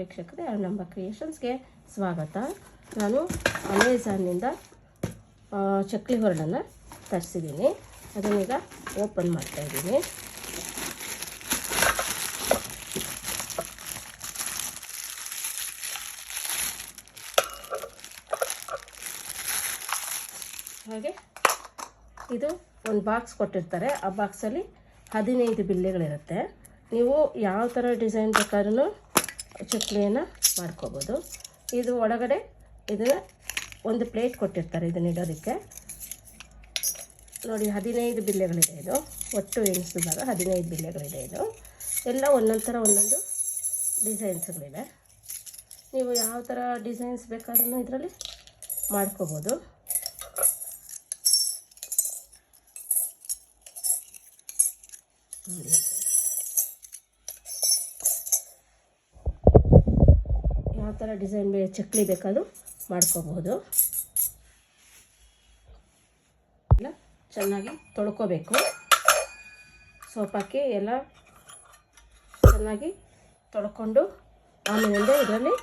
ವೀಕ್ಷಕರೇ ನಮ್ಮ ಕ್ರಿಯೇಷನ್ಸ್ಗೆ ಸ್ವಾಗತ. ನಾನು ಅಮೆಝಾನ್ನಿಂದ ಚಕ್ಲಿ ಹೊರಡನ್ನು ತರಿಸಿದ್ದೀನಿ. ಅದನ್ನೀಗ ಓಪನ್ ಮಾಡ್ತಾ ಇದ್ದೀನಿ. ಹಾಗೆ, ಇದು ಒಂದು ಬಾಕ್ಸ್ ಕೊಟ್ಟಿರ್ತಾರೆ. ಆ ಬಾಕ್ಸಲ್ಲಿ ಹದಿನೈದು ಬಿಲ್ಲೆಗಳಿರುತ್ತೆ. ನೀವು ಯಾವ ಥರ ಡಿಸೈನ್ ಬೇಕಾದ್ರೂ ಚಕ್ಲಿಯನ್ನು ಮಾಡ್ಕೋಬೋದು. ಇದು ಒಳಗಡೆ ಇದನ್ನು ಒಂದು ಪ್ಲೇಟ್ ಕೊಟ್ಟಿರ್ತಾರೆ ಇದನ್ನ ಇಡೋದಕ್ಕೆ. ನೋಡಿ, ಹದಿನೈದು ಬಿಲ್ಲೆಗಳಿದೆ ಇದು. ಒಟ್ಟು ಎಣಿಸಿದಾಗ ಹದಿನೈದು ಬಿಲ್ಲೆಗಳಿದೆ ಇದು. ಎಲ್ಲ ಒಂದೊಂದು ಥರ ಒಂದೊಂದು ಡಿಸೈನ್ಸ್ಗಳಿದೆ ನೀವು ಯಾವ ಥರ ಡಿಸೈನ್ಸ್ ಬೇಕಾದ್ರೂ ಇದರಲ್ಲಿ ಮಾಡ್ಕೋಬೋದು. ನೋಡಿ ಥರ ಡಿಸೈನ್ ಬೇ ಚಕ್ಲಿ ಬೇಕಾದರೂ ಮಾಡ್ಕೋಬಹುದು. ಎಲ್ಲ ಚೆನ್ನಾಗಿ ತೊಳ್ಕೋಬೇಕು. ಸೋಪ್ ಎಲ್ಲ ಚೆನ್ನಾಗಿ ತೊಳ್ಕೊಂಡು ಆಮೇಲೆ ಇದರಲ್ಲಿ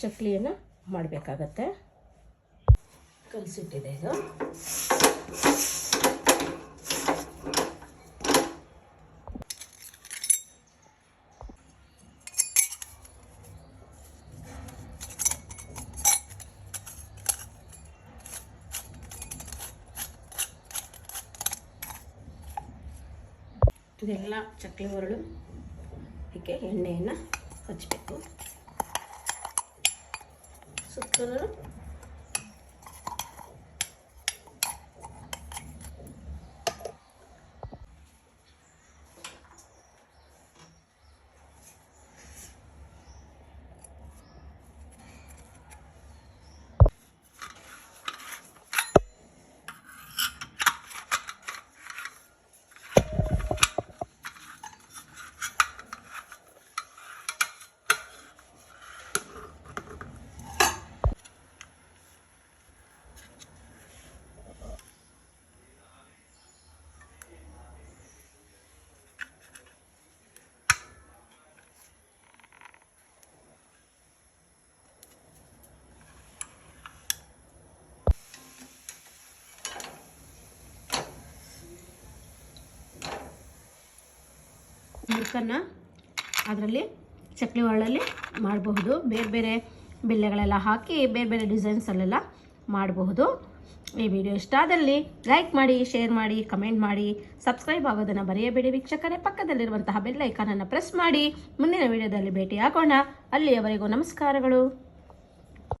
ಚಕ್ಲಿಯನ್ನು ಮಾಡಬೇಕಾಗತ್ತೆ. ಕಲಸಿಟ್ಟಿದೆ ಇದು. ಇದೆಲ್ಲ ಚಕ್ಲಿ ಹೊರಳು ಹೀಗೆ ಎಣ್ಣೆಯನ್ನು ಹಚ್ಚಬೇಕು ಸುತ್ತಲೂ ಮುರುಕನ್ನು ಅದರಲ್ಲಿ ಚಕ್ಲಿ ಒಳ್ಳಲ್ಲಿ ಮಾಡಬಹುದು. ಬೇರೆ ಬೇರೆ ಬಿಲ್ಲೆಗಳೆಲ್ಲ ಹಾಕಿ ಬೇರೆ ಬೇರೆ ಡಿಸೈನ್ಸಲ್ಲೆಲ್ಲ ಮಾಡಬಹುದು. ಈ ವಿಡಿಯೋ ಇಷ್ಟ ಆದಲ್ಲಿ ಲೈಕ್ ಮಾಡಿ ಶೇರ್ ಮಾಡಿ ಕಮೆಂಟ್ ಮಾಡಿ ಸಬ್ಸ್ಕ್ರೈಬ್ ಆಗೋದನ್ನು ಬರೆಯಬೇಡಿ ವೀಕ್ಷಕರೇ. ಪಕ್ಕದಲ್ಲಿರುವಂತಹ ಬೆಲ್ಲೈಕಾನನ್ನು ಪ್ರೆಸ್ ಮಾಡಿ. ಮುಂದಿನ ವಿಡಿಯೋದಲ್ಲಿ ಭೇಟಿ ಹಾಕೋಣ ಅಲ್ಲಿಯವರೆಗೂ ನಮಸ್ಕಾರಗಳು.